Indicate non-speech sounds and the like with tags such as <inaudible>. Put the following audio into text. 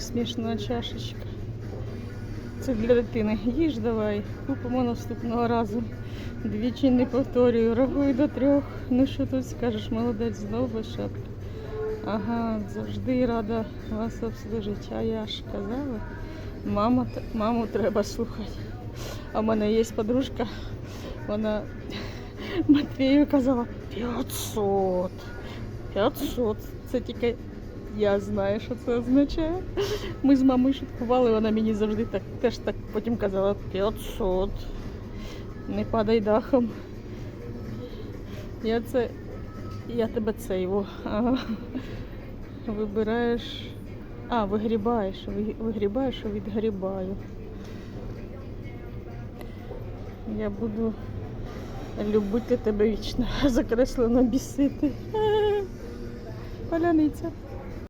смішна чашечка. Це для дитини. Їж давай, купимо наступного разу. Двічі не повторюю, рахуй до трьох. Ну що тут скажеш, молодець, знову без шапки. Ага, завжди рада вас обслужити. А я ж казала, мама, маму треба слухати. А в мене є подружка, вона Матвію казала 500. 500. Це тільки я знаю, що це означає. Ми з мамою шуткували, вона мені завжди так теж так потім казала 500. Не падай дахом. Я це. Я тебе це його. Вибираєш. А, вигрібаєш. Вигрібаєш, а відгрібаю. Я буду любити тебе вічно, <laughs> закреслено бісити. Паляниця.